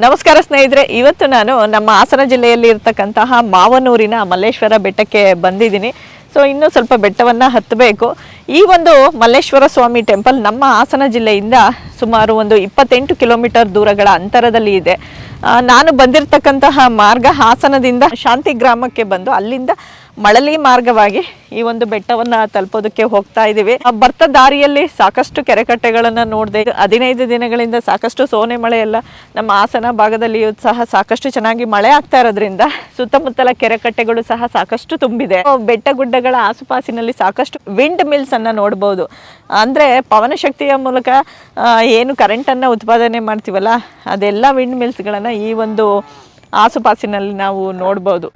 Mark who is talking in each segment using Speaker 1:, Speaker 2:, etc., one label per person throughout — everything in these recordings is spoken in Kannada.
Speaker 1: ನಮಸ್ಕಾರ ಸ್ನೇಹಿತರೆ, ಇವತ್ತು ನಾನು ನಮ್ಮ ಹಾಸನ ಜಿಲ್ಲೆಯಲ್ಲಿ ಇರತಕ್ಕಂತಹ ಮಾವನೂರಿನ ಮಲ್ಲೇಶ್ವರ ಬೆಟ್ಟಕ್ಕೆ ಬಂದಿದ್ದೀನಿ. ಸೊ ಇನ್ನೂ ಸ್ವಲ್ಪ ಬೆಟ್ಟವನ್ನು ಹತ್ತಬೇಕು. ಈ ಒಂದು ಮಲ್ಲೇಶ್ವರ ಸ್ವಾಮಿ ಟೆಂಪಲ್ ನಮ್ಮ ಹಾಸನ ಜಿಲ್ಲೆಯಿಂದ ಸುಮಾರು ಒಂದು ಇಪ್ಪತ್ತೆಂಟು ಕಿಲೋಮೀಟರ್ ದೂರಗಳ ಅಂತರದಲ್ಲಿ ಇದೆ. ನಾನು ಬಂದಿರತಕ್ಕಂತಹ ಮಾರ್ಗ ಹಾಸನದಿಂದ ಶಾಂತಿ ಗ್ರಾಮಕ್ಕೆ ಬಂದು ಅಲ್ಲಿಂದ ಮಳಲಿ ಮಾರ್ಗವಾಗಿ ಈ ಒಂದು ಬೆಟ್ಟವನ್ನ ತಲುಪೋದಕ್ಕೆ ಹೋಗ್ತಾ ಇದ್ದೀವಿ ಬರ್ತ ದಾರಿಯಲ್ಲಿ ಸಾಕಷ್ಟು ಕೆರೆಕಟ್ಟೆಗಳನ್ನ ನೋಡಿದೆ ಹದಿನೈದು ದಿನಗಳಿಂದ ಸಾಕಷ್ಟು ಸೋನೆ ಮಳೆ ಎಲ್ಲ ನಮ್ಮ ಹಾಸನ ಭಾಗದಲ್ಲಿಯೂ ಸಹ ಸಾಕಷ್ಟು ಚೆನ್ನಾಗಿ ಮಳೆ ಆಗ್ತಾ ಇರೋದ್ರಿಂದ ಸುತ್ತಮುತ್ತಲ ಕೆರೆಕಟ್ಟೆಗಳು ಸಹ ಸಾಕಷ್ಟು ತುಂಬಿದೆ. ಬೆಟ್ಟ ಗುಡ್ಡಗಳ ಆಸುಪಾಸಿನಲ್ಲಿ ಸಾಕಷ್ಟು ವಿಂಡ್ ಮಿಲ್ಸ್ ಅನ್ನ ನೋಡಬಹುದು ಅಂದ್ರೆ ಪವನ ಶಕ್ತಿಯ ಮೂಲಕ ಏನು ಕರೆಂಟ್ ಅನ್ನ ಉತ್ಪಾದನೆ ಮಾಡ್ತೀವಲ್ಲ, ಅದೆಲ್ಲ ವಿಂಡ್ ಮಿಲ್ಸ್ಗಳನ್ನ ಈ ಒಂದು ಆಸುಪಾಸಿನಲ್ಲಿ ನಾವು ನೋಡ್ಬೋದು.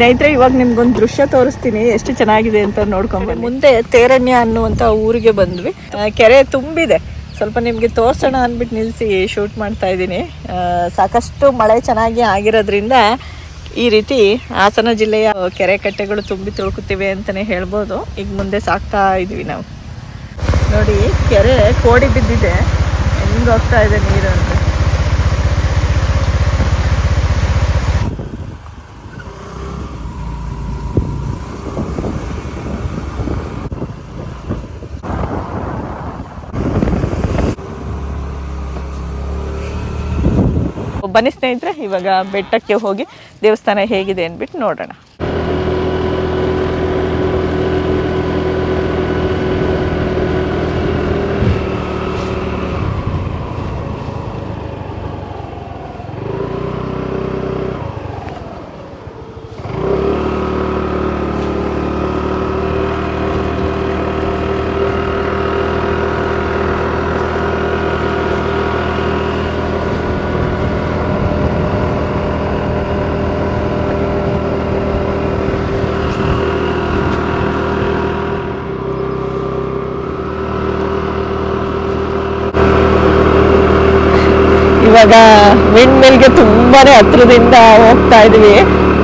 Speaker 1: ಸ್ನೇಹಿತರೆ, ಇವಾಗ ನಿಮ್ಗೊಂದು ದೃಶ್ಯ ತೋರಿಸ್ತೀನಿ. ಎಷ್ಟು ಚೆನ್ನಾಗಿದೆ ಅಂತ ನೋಡ್ಕೊಂಡು ಮುಂದೆ ತೇರಣ್ಯ ಅನ್ನುವಂತ ಊರಿಗೆ ಬಂದ್ವಿ. ಕೆರೆ ತುಂಬಿದೆ. ಸ್ವಲ್ಪ ನಿಮಗೆ ತೋರ್ಸೋಣ ಅಂದ್ಬಿಟ್ಟು ನಿಲ್ಸಿ ಶೂಟ್ ಮಾಡ್ತಾ ಇದ್ದೀನಿ. ಸಾಕಷ್ಟು ಮಳೆ ಚೆನ್ನಾಗಿ ಆಗಿರೋದ್ರಿಂದ ಈ ರೀತಿ ಹಾಸನ ಜಿಲ್ಲೆಯ ಕೆರೆ ಕಟ್ಟೆಗಳು ತುಂಬಿ ತುಳುಕುತ್ತಿವೆ ಅಂತಾನೆ ಹೇಳ್ಬೋದು. ಈಗ ಮುಂದೆ ಸಾಕ್ತಾ ಇದ್ವಿ ನಾವು. ನೋಡಿ, ಕೆರೆ ಕೋಡಿ ಬಿದ್ದಿದೆ. ಹೆಂಗ್ ಹೋಗ್ತಾ ಇದೆ ನೀರು ಅಂತ. ಬನ್ನಿ ಸ್ನೇಹಿತರೆ ಇವಾಗ ಬೆಟ್ಟಕ್ಕೆ ಹೋಗಿ ದೇವಸ್ಥಾನ ಹೇಗಿದೆ ಅಂದ್ಬಿಟ್ಟು ನೋಡೋಣ. ಇವಾಗ ವಿಂಡ್ ಮಿಲ್ಗೆ ತುಂಬಾನೇ ಹತ್ರದಿಂದ ಹೋಗ್ತಾ ಇದೀವಿ.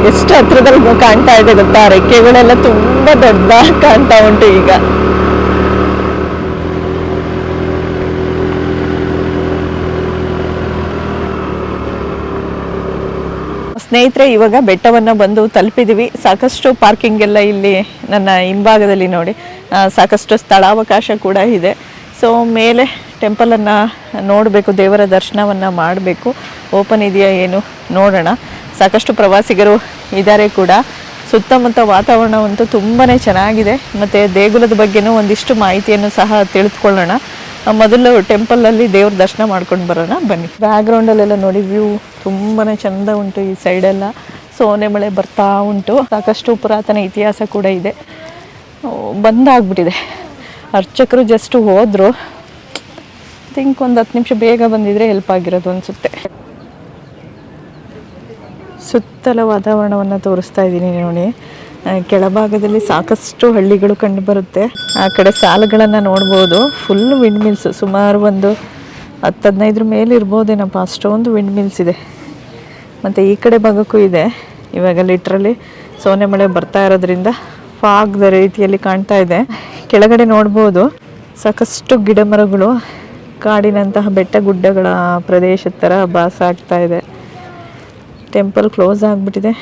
Speaker 1: ಎಷ್ಟು ಹತ್ರದಲ್ಲಿ ಕಾಣ್ತಾ ಇದೆ ಗೊತ್ತಾ? ರೆಕ್ಕೆಗಳೆಲ್ಲ ತುಂಬಾ ದೊಡ್ಡದಾಗಿ ಕಾಣ್ತಾ ಉಂಟು ಈಗ. ಸ್ನೇಹಿತರೆ, ಇವಾಗ ಬೆಟ್ಟವನ್ನು ಬಂದು ತಲುಪಿದ್ದೀವಿ ಸಾಕಷ್ಟು ಪಾರ್ಕಿಂಗ್ ಎಲ್ಲ ಇಲ್ಲಿ ನನ್ನ ಹಿಂಭಾಗದಲ್ಲಿ ನೋಡಿ. ಸಾಕಷ್ಟು ಸ್ಥಳಾವಕಾಶ ಕೂಡ ಇದೆ. ಸೊ ಮೇಲೆ ಟೆಂಪಲನ್ನು ನೋಡಬೇಕು, ದೇವರ ದರ್ಶನವನ್ನು ಮಾಡಬೇಕು. ಓಪನ್ ಇದೆಯಾ ಏನು ನೋಡೋಣ. ಸಾಕಷ್ಟು ಪ್ರವಾಸಿಗರು ಇದ್ದಾರೆ ಕೂಡ. ಸುತ್ತಮುತ್ತ ವಾತಾವರಣವಂತೂ ತುಂಬಾ ಚೆನ್ನಾಗಿದೆ. ಮತ್ತು ದೇಗುಲದ ಬಗ್ಗೆನೂ ಒಂದಿಷ್ಟು ಮಾಹಿತಿಯನ್ನು ಸಹ ತಿಳಿದುಕೊಳ್ಳೋಣ. ಮೊದಲು ಟೆಂಪಲಲ್ಲಿ ದೇವ್ರ ದರ್ಶನ ಮಾಡ್ಕೊಂಡು ಬರೋಣ. ಬನ್ನಿ. ಬ್ಯಾಕ್ಗ್ರೌಂಡಲ್ಲೆಲ್ಲ ನೋಡಿ ವ್ಯೂ ತುಂಬಾ ಚೆಂದ ಉಂಟು ಈ ಸೈಡೆಲ್ಲ ಸೋನೆ ಮಳೆ ಬರ್ತಾ ಉಂಟು. ಸಾಕಷ್ಟು ಪುರಾತನ ಇತಿಹಾಸ ಕೂಡ ಇದೆ. ಬಂದಾಗ್ಬಿಟ್ಟಿದೆ. ಅರ್ಚಕರು ಜಸ್ಟ್ ಹೋದರು. ಥಿಂಕ್ ಒಂದು ಹತ್ತು ನಿಮಿಷ ಬೇಗ ಬಂದಿದ್ರೆ ಹೆಲ್ಪ್ ಆಗಿರೋದು ಅನಿಸುತ್ತೆ. ಸುತ್ತಲ ವಾತಾವರಣವನ್ನು ತೋರಿಸ್ತಾ ಇದ್ದೀನಿ ನೋಡಿ ಕೆಳಭಾಗದಲ್ಲಿ ಸಾಕಷ್ಟು ಹಳ್ಳಿಗಳು ಕಂಡು ಬರುತ್ತೆ. ಆ ಕಡೆ ಸಾಲುಗಳನ್ನು ನೋಡ್ಬೋದು. ಫುಲ್ ವಿಂಡ್ ಮಿಲ್ಸ್ ಸುಮಾರು ಒಂದು ಹತ್ತು ಹದಿನೈದ್ರ ಮೇಲೆ ಇರ್ಬೋದೇನಪ್ಪ, ಅಷ್ಟೊಂದು ವಿಂಡ್ ಮಿಲ್ಸ್ ಇದೆ. ಮತ್ತು ಈ ಕಡೆ ಭಾಗಕ್ಕೂ ಇದೆ. ಇವಾಗ ಲಿಟ್ರಲ್ಲಿ ಸೋನೆ ಮಳೆ ಬರ್ತಾ ಇರೋದ್ರಿಂದ ಫಾಗ್ದ ರೀತಿಯಲ್ಲಿ ಕಾಣ್ತಾ ಇದೆ. ಕೆಳಗಡೆ ನೋಡ್ಬೋದು. ಸಾಕಷ್ಟು ಗಿಡ ಮರಗಳು ಕಾಡಿನಂತಹ ಬೆಟ್ಟ ಗುಡ್ಡಗಳ ಪ್ರದೇಶದ ಥರ ಭಾಸ ಆಗ್ತಾ ಇದೆ. ಟೆಂಪಲ್ ಕ್ಲೋಸ್ ಆಗಿಬಿಟ್ಟಿದೆ.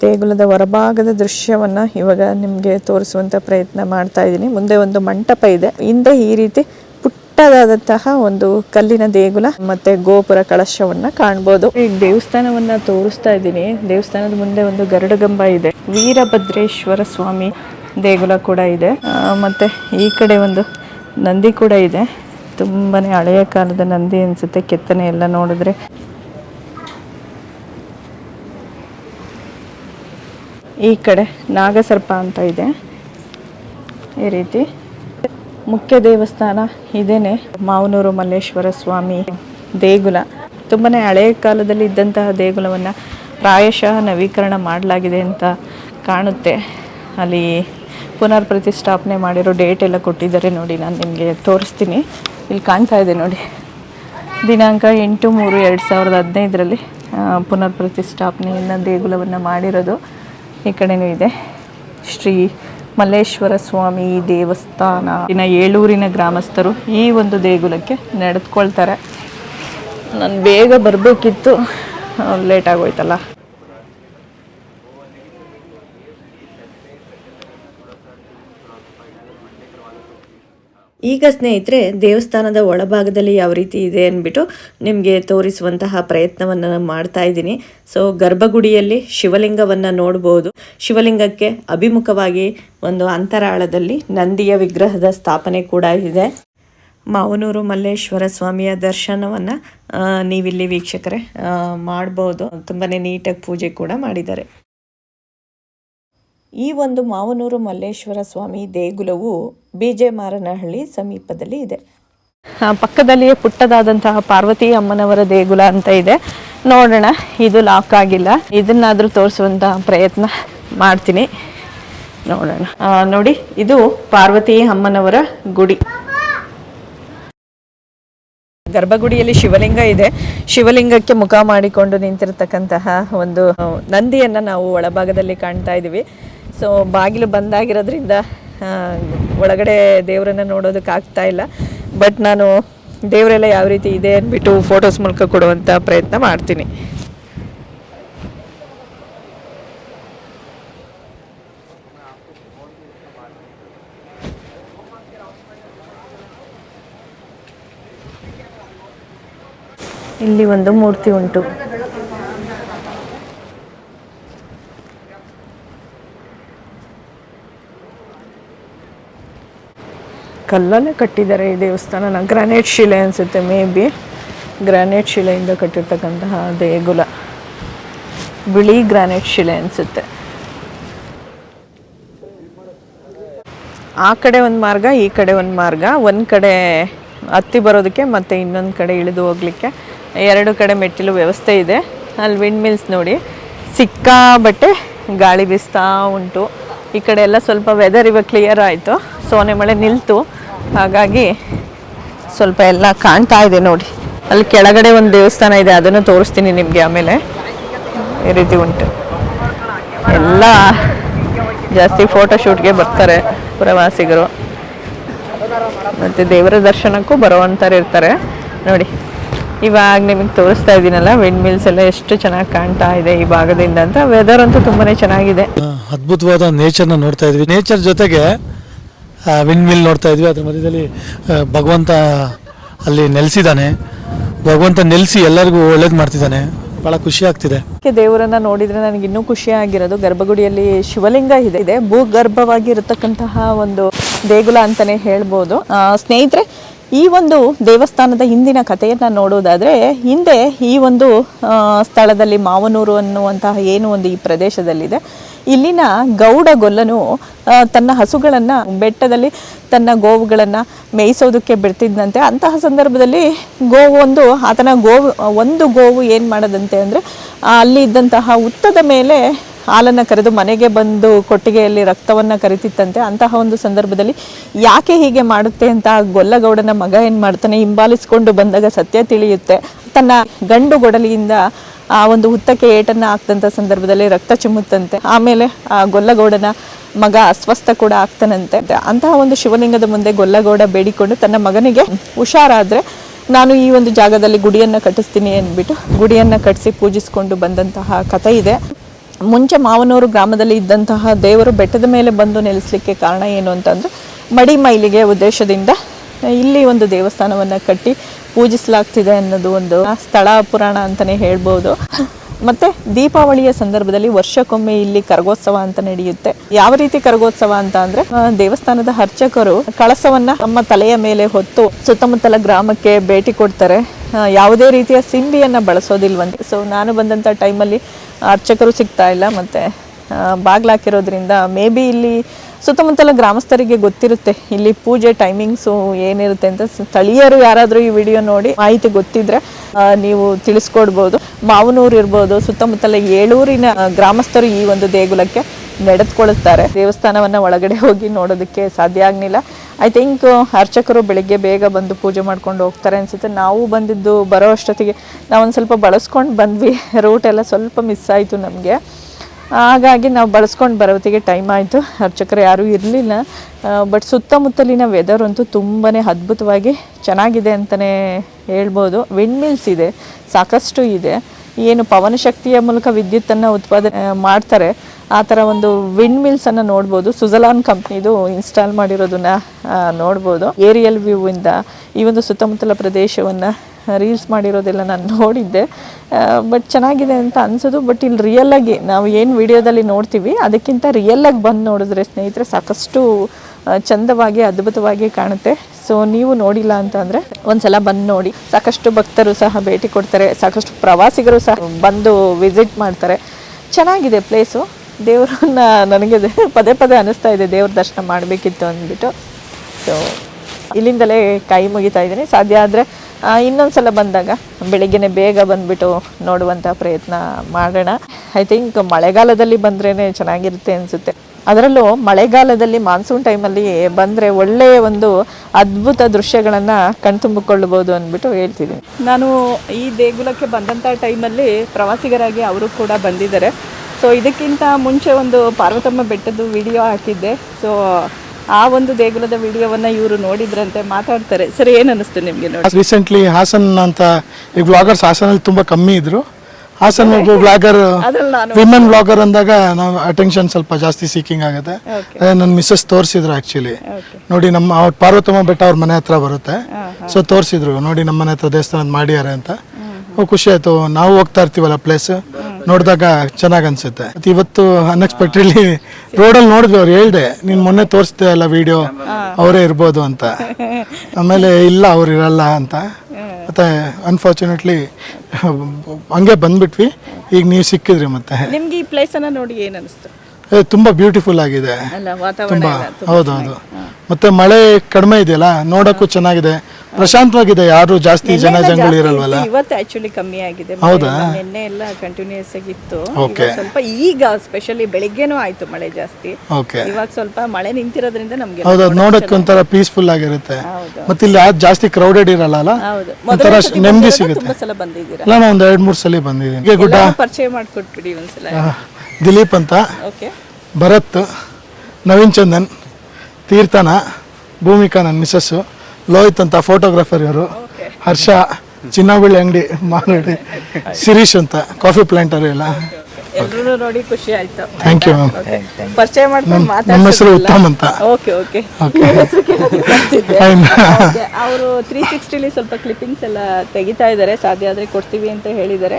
Speaker 1: ದೇಗುಲದ ಹೊರಭಾಗದ ದೃಶ್ಯವನ್ನು ಇವಾಗ ನಿಮಗೆ ತೋರಿಸುವಂಥ ಪ್ರಯತ್ನ ಮಾಡ್ತಾ ಇದ್ದೀನಿ. ಮುಂದೆ ಒಂದು ಮಂಟಪ ಇದೆ. ಹಿಂದೆ ಈ ರೀತಿ ಪುಟ್ಟದಾದಂತಹ ಒಂದು ಕಲ್ಲಿನ ದೇಗುಲ ಮತ್ತೆ ಗೋಪುರ ಕಳಶವನ್ನ ಕಾಣ್ಬೋದು. ಈ ದೇವಸ್ಥಾನವನ್ನ ತೋರಿಸ್ತಾ ಇದ್ದೀನಿ. ದೇವಸ್ಥಾನದ ಮುಂದೆ ಒಂದು ಗರುಡಗಂಬ ಇದೆ. ವೀರಭದ್ರೇಶ್ವರ ಸ್ವಾಮಿ ದೇಗುಲ ಕೂಡ ಇದೆ. ಮತ್ತೆ ಈ ಕಡೆ ಒಂದು ನಂದಿ ಕೂಡ ಇದೆ. ತುಂಬಾನೇ ಹಳೆಯ ಕಾಲದ ನಂದಿ ಅನ್ಸುತ್ತೆ, ಕೆತ್ತನೆ ಎಲ್ಲ ನೋಡಿದ್ರೆ. ಈ ಕಡೆ ನಾಗಸರ್ಪ ಅಂತ ಇದೆ. ಈ ರೀತಿ. ಮುಖ್ಯ ದೇವಸ್ಥಾನ ಇದೇನೆ, ಮಾವನೂರು ಮಲ್ಲೇಶ್ವರ ಸ್ವಾಮಿ ದೇಗುಲ. ತುಂಬಾ ಹಳೆಯ ಕಾಲದಲ್ಲಿ ಇದ್ದಂತಹ ದೇಗುಲವನ್ನು ಪ್ರಾಯಶಃ ನವೀಕರಣ ಮಾಡಲಾಗಿದೆ ಅಂತ ಕಾಣುತ್ತೆ. ಅಲ್ಲಿ ಪುನರ್ ಪ್ರತಿಷ್ಠಾಪನೆ ಮಾಡಿರೋ ಡೇಟ್ ಎಲ್ಲ ಕೊಟ್ಟಿದ್ದಾರೆ ನೋಡಿ, ನಾನು ನಿಮಗೆ ತೋರಿಸ್ತೀನಿ. ಇಲ್ಲಿ ಕಾಣ್ತಾ ಇದೆ ನೋಡಿ. ದಿನಾಂಕ ಎಂಟು ಮೂರು ಎರಡು ಸಾವಿರದ ಹದಿನೈದರಲ್ಲಿ ಪುನರ್ ಪ್ರತಿಷ್ಠಾಪನೆಯನ್ನು ದೇಗುಲವನ್ನು ಮಾಡಿರೋದು ಈ ಕಡೆಯೂ ಇದೆ. ಶ್ರೀ ಮಲ್ಲೇಶ್ವರ ಸ್ವಾಮಿ ದೇವಸ್ಥಾನ. ಇನ್ನು ಏಳೂರಿನ ಗ್ರಾಮಸ್ಥರು ಈ ಒಂದು ದೇಗುಲಕ್ಕೆ ನಡೆದುಕೊಳ್ತಾರೆ. ನಾನು ಬೇಗ ಬರಬೇಕಿತ್ತು. ಲೇಟ್
Speaker 2: ಈಗ ಸ್ನೇಹಿತರೆ, ದೇವಸ್ಥಾನದ ಒಳಭಾಗದಲ್ಲಿ ಯಾವ ರೀತಿ ಇದೆ ಅಂದ್ಬಿಟ್ಟು ನಿಮಗೆ ತೋರಿಸುವಂತಹ ಪ್ರಯತ್ನವನ್ನು ಮಾಡ್ತಾ ಇದ್ದೀನಿ. ಸೊ ಗರ್ಭಗುಡಿಯಲ್ಲಿ ಶಿವಲಿಂಗವನ್ನು ನೋಡ್ಬೋದು. ಶಿವಲಿಂಗಕ್ಕೆ ಅಭಿಮುಖವಾಗಿ ಒಂದು ಅಂತರಾಳದಲ್ಲಿ ನಂದಿಯ ವಿಗ್ರಹದ ಸ್ಥಾಪನೆ ಕೂಡ ಇದೆ. ಮಾವನೂರು ಮಲ್ಲೇಶ್ವರ ಸ್ವಾಮಿಯ ದರ್ಶನವನ್ನು ನೀವಿಲ್ಲಿ ವೀಕ್ಷಕರೇ ಮಾಡ್ಬೋದು. ತುಂಬಾ ನೀಟಾಗಿ ಪೂಜೆ ಕೂಡ ಮಾಡಿದ್ದಾರೆ. ಈ ಒಂದು ಮಾವನೂರು ಮಲ್ಲೇಶ್ವರ ಸ್ವಾಮಿ ದೇಗುಲವು ಬಿಜೆ ಮಾರನಹಳ್ಳಿ ಸಮೀಪದಲ್ಲಿ ಇದೆ.
Speaker 1: ಪಕ್ಕದಲ್ಲಿಯೇ ಪುಟ್ಟದಾದಂತಹ ಪಾರ್ವತಿ ಅಮ್ಮನವರ ದೇಗುಲ ಅಂತ ಇದೆ. ನೋಡೋಣ, ಇದು ಲಾಕ್ ಆಗಿಲ್ಲ. ಇದನ್ನಾದರೂ ತೋರಿಸುವಂತಹ ಪ್ರಯತ್ನ ಮಾಡ್ತೀನಿ. ನೋಡೋಣ. ನೋಡಿ, ಇದು ಪಾರ್ವತಿ ಅಮ್ಮನವರ ಗುಡಿ. ಗರ್ಭಗುಡಿಯಲ್ಲಿ ಶಿವಲಿಂಗ ಇದೆ. ಶಿವಲಿಂಗಕ್ಕೆ ಮುಖ ಮಾಡಿಕೊಂಡು ನಿಂತಿರತಕ್ಕಂತಹ ಒಂದು ನಂದಿಯನ್ನ ನಾವು ಒಳಭಾಗದಲ್ಲಿ ಕಾಣ್ತಾ ಇದ್ದೀವಿ. ಸೊ ಬಾಗಿಲು ಬಂದಾಗಿರೋದ್ರಿಂದ ಒಳಗಡೆ ದೇವರನ್ನ ನೋಡೋದಕ್ಕೆ ಆಗ್ತಾ ಇಲ್ಲ. ಬಟ್ ನಾನು ದೇವರೆಲ್ಲ ಯಾವ ರೀತಿ ಇದೆ ಅಂದ್ಬಿಟ್ಟು ಫೋಟೋಸ್ ಮೂಲಕ ಕೊಡುವಂಥ ಪ್ರಯತ್ನ ಮಾಡ್ತೀನಿ. ಇಲ್ಲಿ ಒಂದು ಮೂರ್ತಿ ಉಂಟು. ಕಲ್ಲಲ್ಲೇ ಕಟ್ಟಿದ್ದಾರೆ ಈ ದೇವಸ್ಥಾನನ ಗ್ರಾನೈಟ್ ಶಿಲೆ ಅನಿಸುತ್ತೆ, ಮೇ ಬಿ. ಗ್ರಾನೈಟ್ ಶಿಲೆಯಿಂದ ಕಟ್ಟಿರ್ತಕ್ಕಂತಹ ದೇಗುಲ. ಬಿಳಿ ಗ್ರಾನೈಟ್ ಶಿಲೆ ಅನಿಸುತ್ತೆ. ಆ ಕಡೆ ಒಂದು ಮಾರ್ಗ, ಈ ಕಡೆ ಒಂದು ಮಾರ್ಗ. ಒಂದು ಕಡೆ ಹತ್ತಿ ಬರೋದಕ್ಕೆ ಮತ್ತು ಇನ್ನೊಂದು ಕಡೆ ಇಳಿದು ಹೋಗಲಿಕ್ಕೆ ಎರಡು ಕಡೆ ಮೆಟ್ಟಿಲು ವ್ಯವಸ್ಥೆ ಇದೆ. ಅಲ್ಲಿ ವಿಂಡ್ ಮಿಲ್ಸ್ ನೋಡಿ. ಸಿಕ್ಕಾಬಟ್ಟೆ ಗಾಳಿ ಬೀಸ್ತಾ ಉಂಟು. ಈ ಕಡೆ ಎಲ್ಲ ಸ್ವಲ್ಪ ವೆದರ್ ಇವಾಗ ಕ್ಲಿಯರ್ ಆಯಿತು. ಸೋನೆ ಮಳೆ ನಿಲ್ತು. ಹಾಗಾಗಿ ಸ್ವಲ್ಪ ಎಲ್ಲ ಕಾಣ್ತಾ ಇದೆ ನೋಡಿ. ಅಲ್ಲಿ ಕೆಳಗಡೆ ಒಂದು ದೇವಸ್ಥಾನ ಇದೆ, ಅದನ್ನು ತೋರಿಸ್ತೀನಿ ನಿಮಗೆ ಆಮೇಲೆ. ಈ ರೀತಿ ಉಂಟು. ಎಲ್ಲ ಜಾಸ್ತಿ ಫೋಟೋಶೂಟ್ಗೆ ಬರ್ತಾರೆ ಪ್ರವಾಸಿಗರು. ಮತ್ತು ದೇವರ ದರ್ಶನಕ್ಕೂ ಬರುವಂಥವ್ರು ಇರ್ತಾರೆ. ನೋಡಿ, ಇವಾಗ ನಿಮಗೆ ತೋರಿಸ್ತಾ ಇದ್ದೀನಲ್ಲ ವಿಂಡ್ ಮಿಲ್ಸ್ ಎಲ್ಲ ಎಷ್ಟು ಚೆನ್ನಾಗಿ ಕಾಣ್ತಾ ಇದೆ ಈ ಭಾಗದಿಂದ ಅಂತ. ವೆದರ್ ಅಂತೂ ತುಂಬಾ ಚೆನ್ನಾಗಿದೆ.
Speaker 3: ಅದ್ಭುತವಾದ ನೇಚರ್ನ ನೋಡ್ತಾ ಇದ್ವಿ. ನೇಚರ್ ಜೊತೆಗೆ ವಿಂಡ್ ಮಿಲ್ ನೋಡ್ತಾ ಇದ್ವಿ. ಅದ್ರ ಮಧ್ಯದಲ್ಲಿ ಭಗವಂತ ಅಲ್ಲಿ ನೆಲೆಸಿದ್ದಾನೆ ಭಗವಂತ ನೆಲೆಸಿ ಎಲ್ಲರಿಗೂ ಒಳ್ಳೇದು ಮಾಡ್ತಿದ್ದಾನೆ ಬಹಳ ಖುಷಿ ಆಗ್ತಿದೆ.
Speaker 1: ದೇವರನ್ನ ನೋಡಿದ್ರೆ ನನಗೆ ಇನ್ನೂ ಖುಷಿ ಆಗಿರೋದು, ಗರ್ಭಗುಡಿಯಲ್ಲಿ ಶಿವಲಿಂಗ ಇದೆ. ಇದೆ. ಭೂಗರ್ಭವಾಗಿ ಇರತಕ್ಕಂತಹ ಒಂದು ದೇಗುಲ ಅಂತಾನೆ ಹೇಳ್ಬೋದು. ಸ್ನೇಹಿತರೆ ಈ ಒಂದು ದೇವಸ್ಥಾನದ ಹಿಂದಿನ ಕಥೆಯನ್ನು ನೋಡೋದಾದ್ರೆ, ಹಿಂದೆ ಈ ಒಂದು ಸ್ಥಳದಲ್ಲಿ ಮಾವನೂರು ಅನ್ನುವಂತಹ ಏನು ಒಂದು ಈ ಪ್ರದೇಶದಲ್ಲಿದೆ. ಇಲ್ಲಿನ ಗೌಡ ಗೊಲ್ಲನು ತನ್ನ ಹಸುಗಳನ್ನು ಬೆಟ್ಟದಲ್ಲಿ ತನ್ನ ಗೋವುಗಳನ್ನು ಮೇಯಿಸೋದಕ್ಕೆ ಬಿಡ್ತಿದ್ದಂತೆ ಅಂತಹ ಸಂದರ್ಭದಲ್ಲಿ ಗೋವು ಒಂದು, ಆತನ ಗೋವು, ಒಂದು ಗೋವು ಏನು ಮಾಡದಂತೆ ಅಂದರೆ ಅಲ್ಲಿ ಇದ್ದಂತಹ ಉತ್ತದ ಮೇಲೆ ಹಾಲನ್ನು ಕರೆದು ಮನೆಗೆ ಬಂದು ಕೊಟ್ಟಿಗೆಯಲ್ಲಿ ರಕ್ತವನ್ನು ಕರಿತಿತ್ತಂತೆ, ಅಂತಹ ಒಂದು ಸಂದರ್ಭದಲ್ಲಿ ಯಾಕೆ ಹೀಗೆ ಮಾಡುತ್ತೆ ಅಂತ ಗೊಲ್ಲಗೌಡನ ಮಗ ಏನು ಮಾಡ್ತಾನೆ, ಹಿಂಬಾಲಿಸ್ಕೊಂಡು ಬಂದಾಗ ಸತ್ಯ ತಿಳಿಯುತ್ತೆ. ತನ್ನ ಗಂಡು ಗೊಡಲಿಯಿಂದ ಆ ಒಂದು ಹುತ್ತಕ್ಕೆ ಏಟನ್ನು ಹಾಕ್ದಂಥ ಸಂದರ್ಭದಲ್ಲಿ ರಕ್ತ ಚಿಮ್ಮುತ್ತಂತೆ. ಆಮೇಲೆ ಆ ಗೊಲ್ಲಗೌಡನ ಮಗ ಅಸ್ವಸ್ಥ ಕೂಡ ಆಗ್ತಾನಂತೆ. ಅಂತಹ ಒಂದು ಶಿವಲಿಂಗದ ಮುಂದೆ ಗೊಲ್ಲಗೌಡ ಬೇಡಿಕೊಂಡು ತನ್ನ ಮಗನಿಗೆ, ಹುಷಾರಾದ್ರೆ ನಾನು ಈ ಒಂದು ಜಾಗದಲ್ಲಿ ಗುಡಿಯನ್ನು ಕಟ್ಟಿಸ್ತೀನಿ ಅಂದ್ಬಿಟ್ಟು ಗುಡಿಯನ್ನು ಕಟ್ಟಿಸಿ ಪೂಜಿಸ್ಕೊಂಡು ಬಂದಂತಹ ಕಥೆ ಇದೆ. ಮುಂಚೆ ಮಾವನೂರು ಗ್ರಾಮದಲ್ಲಿ ಇದ್ದಂತಹ ದೇವರು ಬೆಟ್ಟದ ಮೇಲೆ ಬಂದು ನೆಲೆಸಲಿಕ್ಕೆ ಕಾರಣ ಏನು ಅಂತಂದರೆ ಮಡಿ ಮೈಲಿಗೆ ಉದ್ದೇಶದಿಂದ ಇಲ್ಲಿ ಒಂದು ದೇವಸ್ಥಾನವನ್ನು ಕಟ್ಟಿ ಪೂಜಿಸಲಾಗ್ತಿದೆ ಅನ್ನೋದು ಒಂದು ಸ್ಥಳ ಪುರಾಣ ಅಂತಲೇ ಹೇಳ್ಬೋದು. ಮತ್ತೆ ದೀಪಾವಳಿಯ ಸಂದರ್ಭದಲ್ಲಿ ವರ್ಷಕ್ಕೊಮ್ಮೆ ಇಲ್ಲಿ ಕರಗೋತ್ಸವ ಅಂತ ನಡೆಯುತ್ತೆ. ಯಾವ ರೀತಿ ಕರಗೋತ್ಸವ ಅಂತ ಅಂದ್ರೆ ದೇವಸ್ಥಾನದ ಅರ್ಚಕರು ಕಳಸವನ್ನ ತಮ್ಮ ತಲೆಯ ಮೇಲೆ ಹೊತ್ತು ಸುತ್ತಮುತ್ತಲ ಗ್ರಾಮಕ್ಕೆ ಭೇಟಿ ಕೊಡ್ತಾರೆ. ಯಾವುದೇ ರೀತಿಯ ಸಿಂಬಿಯನ್ನ ಬಳಸೋದಿಲ್ವಂತೆ. ಸೊ ನಾನು ಬಂದಂಥ ಟೈಮಲ್ಲಿ ಅರ್ಚಕರು ಸಿಗ್ತಾ ಇಲ್ಲ, ಮತ್ತೆ ಬಾಗ್ಲಾಕಿರೋದ್ರಿಂದ ಮೇ ಬಿ ಇಲ್ಲಿ ಸುತ್ತಮುತ್ತಲ ಗ್ರಾಮಸ್ಥರಿಗೆ ಗೊತ್ತಿರುತ್ತೆ ಇಲ್ಲಿ ಪೂಜೆ ಟೈಮಿಂಗ್ಸು ಏನಿರುತ್ತೆ ಅಂತ. ಸ್ಥಳೀಯರು ಯಾರಾದರೂ ಈ ವಿಡಿಯೋ ನೋಡಿ ಮಾಹಿತಿ ಗೊತ್ತಿದ್ರೆ ನೀವು ತಿಳಿಸ್ಕೊಡ್ಬೋದು. ಮಾವನೂರು ಇರ್ಬೋದು, ಸುತ್ತಮುತ್ತಲ ಏಳೂರಿನ ಗ್ರಾಮಸ್ಥರು ಈ ಒಂದು ದೇಗುಲಕ್ಕೆ ನಡೆದುಕೊಳ್ಳುತ್ತಾರೆ. ದೇವಸ್ಥಾನವನ್ನು ಒಳಗಡೆ ಹೋಗಿ ನೋಡೋದಕ್ಕೆ ಸಾಧ್ಯ ಆಗಲಿಲ್ಲ. ಐ ಥಿಂಕ್ ಅರ್ಚಕರು ಬೆಳಿಗ್ಗೆ ಬೇಗ ಬಂದು ಪೂಜೆ ಮಾಡ್ಕೊಂಡು ಹೋಗ್ತಾರೆ ಅನಿಸುತ್ತೆ. ನಾವು ಬಂದಿದ್ದು ಬರೋ ಅಷ್ಟೊತ್ತಿಗೆ ನಾವೊಂದು ಸ್ವಲ್ಪ ಬಳಸ್ಕೊಂಡು ಬಂದ್ವಿ. ರೂಟ್ ಎಲ್ಲ ಸ್ವಲ್ಪ ಮಿಸ್ ಆಯಿತು ನಮಗೆ. ಹಾಗಾಗಿ ನಾವು ಬಳಸ್ಕೊಂಡು ಬರೋತ್ತಿಗೆ ಟೈಮ್ ಆಯಿತು. ಅರ್ಚಕರು ಯಾರೂ ಇರಲಿಲ್ಲ. ಬಟ್ ಸುತ್ತಮುತ್ತಲಿನ ವೆದರ್ ಅಂತೂ ತುಂಬಾ ಅದ್ಭುತವಾಗಿ ಚೆನ್ನಾಗಿದೆ ಅಂತಲೇ ಹೇಳ್ಬೋದು. ವಿಂಡ್ ಮಿಲ್ಸ್ ಇದೆ, ಸಾಕಷ್ಟು ಇದೆ. ಏನು ಪವನ ಶಕ್ತಿಯ ಮೂಲಕ ವಿದ್ಯುತ್ತನ್ನು ಉತ್ಪಾದನೆ ಮಾಡ್ತಾರೆ. ಆ ಥರ ಒಂದು ವಿಂಡ್ ಮಿಲ್ಸನ್ನು ನೋಡ್ಬೋದು. ಸುಜಲಾನ್ ಕಂಪ್ನಿದು ಇನ್ಸ್ಟಾಲ್ ಮಾಡಿರೋದನ್ನ ನೋಡ್ಬೋದು. ಏರಿಯಲ್ ವ್ಯೂ ಇಂದ ಈ ಒಂದು ಸುತ್ತಮುತ್ತಲ ಪ್ರದೇಶವನ್ನು ರೀಲ್ಸ್ ಮಾಡಿರೋದೆಲ್ಲ ನಾನು ನೋಡಿದ್ದೆ. ಬಟ್ ಚೆನ್ನಾಗಿದೆ ಅಂತ ಅನಿಸೋದು ಬಟ್ ಇಲ್ಲಿ ರಿಯಲ್ಲಾಗಿ ನಾವು ಏನು ವಿಡಿಯೋದಲ್ಲಿ ನೋಡ್ತೀವಿ, ಅದಕ್ಕಿಂತ ರಿಯಲ್ಲಾಗಿ ಬಂದು ನೋಡಿದ್ರೆ ಸ್ನೇಹಿತರೆ ಸಾಕಷ್ಟು ಚಂದವಾಗಿ, ಅದ್ಭುತವಾಗಿ ಕಾಣುತ್ತೆ. ಸೊ ನೀವು ನೋಡಿಲ್ಲ ಅಂತಂದರೆ ಒಂದ್ಸಲ ಬಂದು ನೋಡಿ. ಸಾಕಷ್ಟು ಭಕ್ತರು ಸಹ ಭೇಟಿ ಕೊಡ್ತಾರೆ, ಸಾಕಷ್ಟು ಪ್ರವಾಸಿಗರು ಸಹ ಬಂದು ವಿಸಿಟ್ ಮಾಡ್ತಾರೆ. ಚೆನ್ನಾಗಿದೆ ಪ್ಲೇಸು ದೇವ್ರನ್ನ ನನಗೆ ಪದೇ ಪದೇ ಅನ್ನಿಸ್ತಾ ಇದೆ, ದೇವ್ರ ದರ್ಶನ ಮಾಡಬೇಕಿತ್ತು ಅಂದ್ಬಿಟ್ಟು. ಸೊ ಇಲ್ಲಿಂದಲೇ ಕೈ ಮುಗಿತಾ ಇದ್ದೀನಿ. ಸಾಧ್ಯ ಆದರೆ ಇನ್ನೊಂದು ಸಲ ಬಂದಾಗ ಬೆಳಿಗ್ಗೆ ಬೇಗ ಬಂದುಬಿಟ್ಟು ನೋಡುವಂಥ ಪ್ರಯತ್ನ ಮಾಡೋಣ. ಐ ಥಿಂಕ್ ಮಳೆಗಾಲದಲ್ಲಿ ಬಂದ್ರೇ ಚೆನ್ನಾಗಿರುತ್ತೆ ಅನಿಸುತ್ತೆ. ಅದರಲ್ಲೂ ಮಳೆಗಾಲದಲ್ಲಿ ಮಾನ್ಸೂನ್ ಟೈಮಲ್ಲಿ ಬಂದರೆ ಒಳ್ಳೆಯ ಒಂದು ಅದ್ಭುತ ದೃಶ್ಯಗಳನ್ನು ಕಣ್ತುಂಬಿಕೊಳ್ಳಬಹುದು ಅಂದ್ಬಿಟ್ಟು ಹೇಳ್ತಿದ್ದೀನಿ ನಾನು ಈ ದೇಗುಲಕ್ಕೆ ಬಂದಂಥ ಟೈಮಲ್ಲಿ ಪ್ರವಾಸಿಗರಾಗಿ ಅವರು ಕೂಡ ಬಂದಿದ್ದಾರೆ. ಸೊ ಇದಕ್ಕಿಂತ ಮುಂಚೆ ಒಂದು ಪಾರ್ವತಮ್ಮ ಬೆಟ್ಟದ ವಿಡಿಯೋ ಹಾಕಿದ್ದೆ. ಸೊ ಆ ಒಂದು ದೇಗುಲದ ವಿಡಿಯೋವನ್ನ ಇವರು ನೋಡಿದ್ರಂತೆ ಮಾತಾಡ್ತಾರೆ. ಸರ್ ಏನ್ ಅನಿಸ್ತು ನಿಮಗೆ ನೋಡಿ?
Speaker 3: ರೀಸೆಂಟ್ಲಿ ಹಾಸನ್ ಅಂತ ಈಗ ವ್ಲಾಗರ್ಸ್ ಹಾಸನಲ್ಲಿ ತುಂಬಾ ಕಮ್ಮಿ ಇದ್ರು. ಹಾಸನ್ ಒಬ್ಬ ವ್ಲಾಗರ್
Speaker 1: ಅದ್ರಲ್ಲಿ
Speaker 3: ವಿಮೆನ್ ವ್ಲಾಗರ್ ಅಂದಾಗ ನಾವು ಅಟೆನ್ಷನ್ ಸ್ವಲ್ಪ ಜಾಸ್ತಿ ಸೀಕಿಂಗ್ ಆಗುತ್ತೆ. ನನ್ನ ಮಿಸ್ಸಸ್ ತೋರಿಸಿದ್ರು
Speaker 1: ಆಕ್ಚುಲಿ
Speaker 3: ನೋಡಿ ನಮ್ಮ ಪಾರ್ವತಮ್ಮ ಬೆಟ್ಟ ಅವ್ರ ಮನೆ ಹತ್ರ ಬರುತ್ತೆ. ಸೊ ತೋರಿಸಿದ್ರು ನೋಡಿ ನಮ್ಮ ಮನೆ ಹತ್ರ ದೇವಸ್ಥಾನ ಮಾಡ್ಯಾರೆ ಅಂತ. ಖುಷಿ ಆಯ್ತು. ನಾವು ಹೋಗ್ತಾ ಇರ್ತೀವಲ್ಲ ಪ್ಲೇಸ್ ನೋಡಿದಾಗ ಚೆನ್ನಾಗಿ ಅನ್ಸುತ್ತೆ. ಮತ್ತ್ ಇವತ್ತು ಅನ್ಎಕ್ಸ್ಪೆಕ್ಟೆಡ್ಲಿ ರೋಡಲ್ಲಿ ನೋಡಿದ್ವಿ ಅವ್ರು ಹೇಳ್ದೆ ನೀನು ಮೊನ್ನೆ ತೋರಿಸ್ದೆ ಅಲ್ಲ ವಿಡಿಯೋ ಅವರೇ ಇರ್ಬೋದು ಅಂತ. ಆಮೇಲೆ ಇಲ್ಲ ಅವ್ರು ಇರಲ್ಲ ಅಂತ. ಮತ್ತೆ ಅನ್ಫಾರ್ಚುನೇಟ್ಲಿ ಹಂಗೆ ಬಂದ್ಬಿಟ್ವಿ. ಈಗ ನೀವು ಸಿಕ್ಕಿದ್ರಿ ಮತ್ತೆ.
Speaker 1: ನಿಮ್ಗೆ ಈ ಪ್ಲೇಸ್ ಅನ್ನ ನೋಡಿ ಏನ್ ಅನಿಸ್ತು?
Speaker 3: ಏ, ತುಂಬಾ ಬ್ಯೂಟಿಫುಲ್ ಆಗಿದೆ.
Speaker 1: ಅಲ್ಲ ವಾತಾವರಣ
Speaker 3: ತುಂಬ. ಹೌದೌದು. ಮತ್ತೆ ಮಳೆ ಕಡಿಮೆ ಇದೆಯಲ್ಲ ನೋಡಕ್ಕೂ ಚೆನ್ನಾಗಿದೆ. ಪ್ರಶಾಂತವಾಗಿದೆ ಯಾರು ಜಾಸ್ತಿ ಜನ ಜಂಗುಳಿ ಇರಲ್ವಲ್ಲ
Speaker 1: ಇವತ್ತು ಆಕ್ಚುಲಿ ಕಮ್ಮಿ ಆಗಿದೆ. ಮಳೆ
Speaker 3: ಹೌದಾ?
Speaker 1: ನಿನ್ನೆ ಎಲ್ಲ ಕಂಟಿನ್ಯೂಸ್ ಆಗಿತ್ತು
Speaker 3: Okay.
Speaker 1: ಇವಾಗ ಸ್ವಲ್ಪ ಈಗ ಸ್ಪೆಷಲಿ ಬೆಳಿಗ್ಗೆನೂ ಆಯ್ತು ಮಳೆ ಜಾಸ್ತಿ.
Speaker 3: ಓಕೆ
Speaker 1: ಇವಾಗ ಸ್ವಲ್ಪ ಮಳೆ ನಿಂತಿರೋದ್ರಿಂದ ನಮ್ಗೆ
Speaker 3: ಹೌದು? ಅದು ನೋಡಕ್ಕೆ ಒಂಥರ ಪೀಸ್ಫುಲ್ ಆಗಿರುತ್ತೆ.
Speaker 1: ಹೌದು.
Speaker 3: ಮತ್ತೆ ಇಲ್ಲಿ ಯಾವ್ದು ಜಾಸ್ತಿ ಕ್ರೌಡೆಡ್ ಇರಲ್ಲ ಅಲ್ಲ?
Speaker 1: ಹೌದು.
Speaker 3: ಒಂಥರ
Speaker 1: ಮೊದಲ
Speaker 3: ನೆಮ್ಮದಿ ಸಿಗುತ್ತೆ.
Speaker 1: ತುಂಬಾ ಸಲ ಬಂದಿದ್ದೀರಾ?
Speaker 3: ಇಲ್ಲ ನಾನು ಒಂದ್ ಎರಡ್ ಮೂರು ಸಲ ಬಂದಿದ್ದೀನಿ ಹೀಗೆ ಗುಡ್ಡ
Speaker 1: ಎಲ್ಲಾನು ಪರಿಚಯ ಮಾಡ್ಕೊಟ್ಬಿಡಿ ಒಂದ್ಸಲ.
Speaker 3: ಆ, ದಿಲೀಪ್ ಅಂತ.
Speaker 1: ಓಕೆ
Speaker 3: ಭರತ್ ನವೀನ್ ಚಂದನ್ ತೀರ್ಥನ ಭೂಮಿಕಾ ನನ್ನ ಮಿಸ್ಸಸ್ಸು ಲೋಹಿತ್ ಅಂತ ಫೋಟೋಗ್ರಾಫರ್ ಇವರು. ಹರ್ಷ ಚಿನ್ನಬಳ್ಳಿ ಅಂಗಡಿ ಮಾರಾಡಿ. ಶಿರೀಶ್ ಅಂತ ಕಾಫಿ ಪ್ಲಾಂಟರ್ ಎಲ್ಲ.
Speaker 1: ಎಲ್ರೂ ನೋಡಿ ಖುಷಿ ಆಯ್ತು.
Speaker 3: ಥ್ಯಾಂಕ್ ಯು ಮ್ಯಾಮ್
Speaker 1: ಪರಿಚಯ ಮಾಡ್ಕೊಂಡು
Speaker 3: ನಮ್ಮ ಹೆಸರು? ಉತ್ತಮ್ ಅಂತ.
Speaker 1: ಓಕೆ ಓಕೆ ಅವರು ತ್ರೀ ಸಿಕ್ಸ್ಟಿಲಿ ಸ್ವಲ್ಪ ಕ್ಲಿಪ್ಪಿಂಗ್ಸ್ ಎಲ್ಲ ತೆಗಿತಾ ಇದ್ದಾರೆ. ಸಾಧ್ಯ ಆದರೆ ಕೊಡ್ತೀವಿ ಅಂತ ಹೇಳಿದ್ದಾರೆ.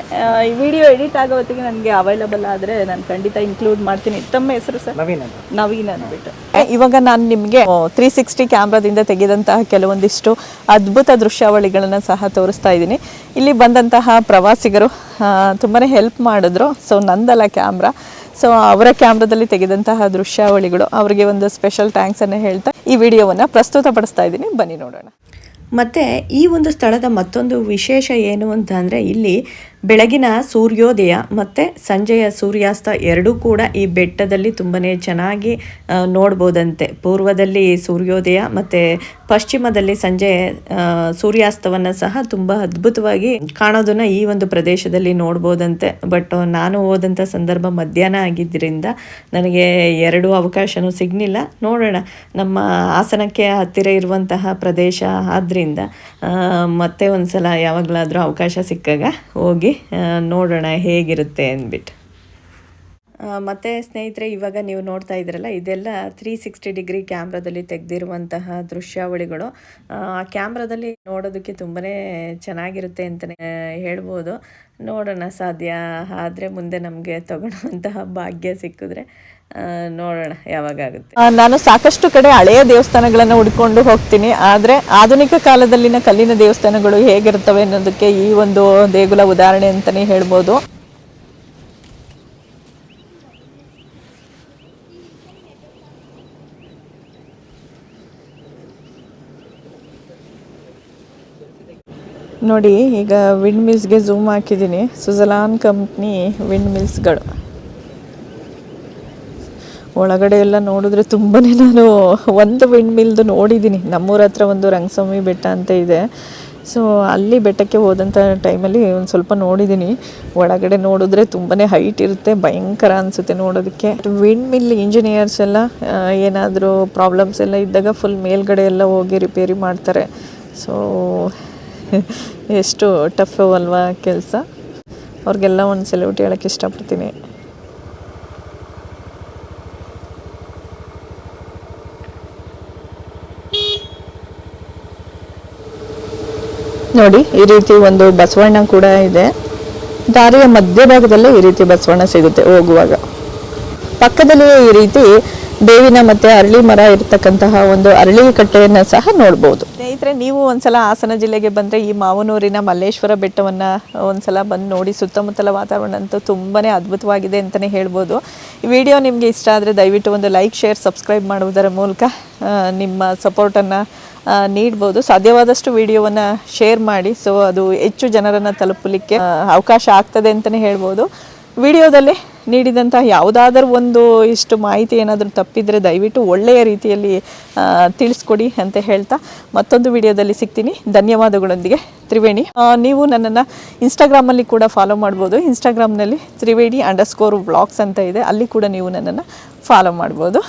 Speaker 1: ಈ ವಿಡಿಯೋ ಎಡಿಟ್ ಆಗೋ ಹೊತ್ತಿಗೆ ನನಗೆ ಅವೈಲಬಲ್ ಆದರೆ ನಾನು ಖಂಡಿತ ಇನ್ಕ್ಲೂಡ್ ಮಾಡ್ತೀನಿ. ತಮ್ಮ ಹೆಸರು ಸರ್ ನವೀನ್ ಅಂದ್ಬಿಟ್ಟು. ಇವಾಗ ನಾನು ನಿಮಗೆ ತ್ರೀ ಸಿಕ್ಸ್ಟಿ ಕ್ಯಾಮ್ರಾದಿಂದ ತೆಗೆದಂತಹ ಕೆಲವೊಂದಿಷ್ಟು ಅದ್ಭುತ ದೃಶ್ಯಾವಳಿಗಳನ್ನು ಸಹ ತೋರಿಸ್ತಾ ಇದ್ದೀನಿ. ಇಲ್ಲಿ ಬಂದಂತಹ ಪ್ರವಾಸಿಗರು ತುಂಬಾ ಹೆಲ್ಪ್ ಮಾಡಿದ್ರು. So ನಂದಲ್ಲ camera. ಸೊ ಅವರ ಕ್ಯಾಮ್ರಾದಲ್ಲಿ ತೆಗೆದಂತಹ ದೃಶ್ಯಾವಳಿಗಳು ಅವರಿಗೆ ಒಂದು ಸ್ಪೆಷಲ್ ಥ್ಯಾಂಕ್ಸ್ ಅನ್ನು ಹೇಳ್ತಾ ಈ ವಿಡಿಯೋವನ್ನು ಪ್ರಸ್ತುತಪಡಿಸ್ತಾ ಇದ್ದೀನಿ. ಬನ್ನಿ ನೋಡೋಣ.
Speaker 2: ಮತ್ತು ಈ ಒಂದು ಸ್ಥಳದ ಮತ್ತೊಂದು ವಿಶೇಷ ಏನು ಅಂತ ಅಂದರೆ ಇಲ್ಲಿ ಬೆಳಗಿನ ಸೂರ್ಯೋದಯ ಮತ್ತು ಸಂಜೆಯ ಸೂರ್ಯಾಸ್ತ ಎರಡೂ ಕೂಡ ಈ ಬೆಟ್ಟದಲ್ಲಿ ತುಂಬಾ ಚೆನ್ನಾಗಿ ನೋಡ್ಬೋದಂತೆ. ಪೂರ್ವದಲ್ಲಿ ಸೂರ್ಯೋದಯ ಮತ್ತು ಪಶ್ಚಿಮದಲ್ಲಿ ಸಂಜೆ ಸೂರ್ಯಾಸ್ತವನ್ನು ಸಹ ತುಂಬ ಅದ್ಭುತವಾಗಿ ಕಾಣೋದನ್ನ ಈ ಒಂದು ಪ್ರದೇಶದಲ್ಲಿ ನೋಡ್ಬೋದಂತೆ. ಬಟ್ ನಾನು ಹೋದಂಥ ಸಂದರ್ಭ ಮಧ್ಯಾಹ್ನ ಆಗಿದ್ದರಿಂದ ನನಗೆ ಎರಡು ಅವಕಾಶವೂ ಸಿಗಲಿಲ್ಲ. ನೋಡೋಣ, ನಮ್ಮ ಹಾಸನಕ್ಕೆ ಹತ್ತಿರ ಇರುವಂತಹ ಪ್ರದೇಶ ಆದ್ದರಿಂದ ಮತ್ತೆ ಒಂದು ಸಲ ಯಾವಾಗಲಾದರೂ ಅವಕಾಶ ಸಿಕ್ಕಾಗ ಹೋಗಿ ನೋಡೋಣ ಹೇಗಿರುತ್ತೆ ಅಂದ್ಬಿಟ್ಟು. ಮತ್ತೆ ಸ್ನೇಹಿತರೆ, ಇವಾಗ ನೀವು ನೋಡ್ತಾ ಇದ್ದೀರಲ್ಲ ಇದೆಲ್ಲ ತ್ರೀ ಸಿಕ್ಸ್ಟಿ ಡಿಗ್ರಿ ಕ್ಯಾಮ್ರಾದಲ್ಲಿ ತೆಗೆದಿರುವಂತಹ ದೃಶ್ಯಾವಳಿಗಳು. ಆ ಕ್ಯಾಮ್ರಾದಲ್ಲಿ ನೋಡೋದಕ್ಕೆ ತುಂಬಾ ಚೆನ್ನಾಗಿರುತ್ತೆ ಅಂತಲೇ ಹೇಳ್ಬೋದು. ನೋಡೋಣ, ಸಾಧ್ಯ ಆದರೆ ಮುಂದೆ ನಮಗೆ ತಗೊಳ್ಳುವಂತಹ ಭಾಗ್ಯ ಸಿಕ್ಕಿದ್ರೆ ನೋಡೋಣ ಯಾವಾಗುತ್ತೆ
Speaker 1: ನಾನು ಸಾಕಷ್ಟು ಕಡೆ ಹಳೆಯ ದೇವಸ್ಥಾನಗಳನ್ನು ಹುಡ್ಕೊಂಡು ಹೋಗ್ತೀನಿ. ಆದರೆ ಆಧುನಿಕ ಕಾಲದಲ್ಲಿನ ಕಲ್ಲಿನ ದೇವಸ್ಥಾನಗಳು ಹೇಗಿರ್ತವೆ ಅನ್ನೋದಕ್ಕೆ ಈ ಒಂದು ದೇಗುಲ ಉದಾಹರಣೆ ಅಂತಲೇ ಹೇಳ್ಬೋದು. ನೋಡಿ, ಈಗ ವಿಂಡ್ ಮಿಲ್ಸ್ಗೆ ಝೂಮ್ ಹಾಕಿದ್ದೀನಿ. ಸುಜಲಾನ್ ಕಂಪ್ನಿ ವಿಂಡ್ ಮಿಲ್ಸ್ಗಳು ಒಳಗಡೆ ಎಲ್ಲ ನೋಡಿದ್ರೆ ತುಂಬಾ ನಾನು ಒಂದು ವಿಂಡ್ ಮಿಲ್ದು ನೋಡಿದ್ದೀನಿ. ನಮ್ಮೂರ ಹತ್ರ ಒಂದು ರಂಗಸ್ವಾಮಿ ಬೆಟ್ಟ ಅಂತ ಇದೆ. ಸೊ ಅಲ್ಲಿ ಬೆಟ್ಟಕ್ಕೆ ಹೋದಂಥ ಟೈಮಲ್ಲಿ ಒಂದು ಸ್ವಲ್ಪ ನೋಡಿದ್ದೀನಿ. ಒಳಗಡೆ ನೋಡಿದ್ರೆ ತುಂಬಾ ಹೈಟ್ ಇರುತ್ತೆ. ಭಯಂಕರ ಅನಿಸುತ್ತೆ ನೋಡೋದಕ್ಕೆ. ವಿಂಡ್ ಮಿಲ್ ಇಂಜಿನಿಯರ್ಸ್ ಎಲ್ಲ ಏನಾದರೂ ಪ್ರಾಬ್ಲಮ್ಸ್ ಎಲ್ಲ ಇದ್ದಾಗ ಫುಲ್ ಮೇಲ್ಗಡೆ ಎಲ್ಲ ಹೋಗಿ ರಿಪೇರಿ ಮಾಡ್ತಾರೆ. ಸೊ ಎಷ್ಟು ಟಫ್ ಅಲ್ವಾ ಕೆಲಸ? ಅವ್ರಿಗೆಲ್ಲ ಒಂದು ಸೆಲ್ಯೂಟ್ ಹೇಳೋಕ್ಕೆ ಇಷ್ಟಪಡ್ತೀನಿ. ನೋಡಿ, ಈ ರೀತಿ ಒಂದು ಬಸವಣ್ಣ ಕೂಡ ಇದೆ. ದಾರಿಯ ಮಧ್ಯಭಾಗದಲ್ಲೇ ಈ ರೀತಿ ಬಸವಣ್ಣ ಸಿಗುತ್ತೆ ಹೋಗುವಾಗ. ಪಕ್ಕದಲ್ಲಿಯೇ ಈ ರೀತಿ ಬೇವಿನ ಮತ್ತೆ ಅರಳಿ ಮರ ಇರತಕ್ಕಂತಹ ಒಂದು ಅರಳಿ ಕಟ್ಟೆಯನ್ನು ಸಹ ನೋಡಬಹುದು ಸ್ನೇಹಿತರೆ, ನೀವು ಒಂದ್ಸಲ ಹಾಸನ ಜಿಲ್ಲೆಗೆ ಬಂದರೆ ಈ ಮಾವನೂರಿನ ಮಲ್ಲೇಶ್ವರ ಬೆಟ್ಟವನ್ನು ಒಂದ್ಸಲ ಬಂದು ನೋಡಿ, ಸುತ್ತಮುತ್ತಲ ವಾತಾವರಣ ಅಂತೂ ತುಂಬಾ ಅದ್ಭುತವಾಗಿದೆ ಅಂತಲೇ ಹೇಳ್ಬೋದು. ಈ ವಿಡಿಯೋ ನಿಮಗೆ ಇಷ್ಟ ಆದರೆ ದಯವಿಟ್ಟು ಒಂದು ಲೈಕ್, ಶೇರ್, ಸಬ್ಸ್ಕ್ರೈಬ್ ಮಾಡುವುದರ ಮೂಲಕ ನಿಮ್ಮ ನಿಮ್ಮ ಸಪೋರ್ಟನ್ನು ನೀಡ್ಬೋದು. ಸಾಧ್ಯವಾದಷ್ಟು ವಿಡಿಯೋವನ್ನು ಶೇರ್ ಮಾಡಿ. ಸೊ ಅದು ಹೆಚ್ಚು ಜನರನ್ನು ತಲುಪಲಿಕ್ಕೆ ಅವಕಾಶ ಆಗ್ತದೆ ಅಂತಲೇ ಹೇಳ್ಬೋದು. ವಿಡಿಯೋದಲ್ಲಿ ನೀಡಿದಂಥ ಯಾವುದಾದ್ರೂ ಒಂದು ಇಷ್ಟು ಮಾಹಿತಿ ಏನಾದರೂ ತಪ್ಪಿದರೆ ದಯವಿಟ್ಟು ಒಳ್ಳೆಯ ರೀತಿಯಲ್ಲಿ ತಿಳಿಸ್ಕೊಡಿ ಅಂತ ಹೇಳ್ತಾ ಮತ್ತೊಂದು ವಿಡಿಯೋದಲ್ಲಿ ಸಿಗ್ತೀನಿ. ಧನ್ಯವಾದಗಳೊಂದಿಗೆ. ತ್ರಿವೇಣಿ. ನೀವು ನನ್ನನ್ನು ಇನ್ಸ್ಟಾಗ್ರಾಮಲ್ಲಿ ಕೂಡ ಫಾಲೋ ಮಾಡ್ಬೋದು. ಇನ್ಸ್ಟಾಗ್ರಾಮ್ನಲ್ಲಿ ತ್ರಿವೇಣಿ ಅಂಡರ್ಸ್ಕೋರ್ ವ್ಲಾಗ್ಸ್ ಅಂತ ಇದೆ. ಅಲ್ಲಿ ಕೂಡ ನೀವು ನನ್ನನ್ನು ಫಾಲೋ ಮಾಡ್ಬೋದು.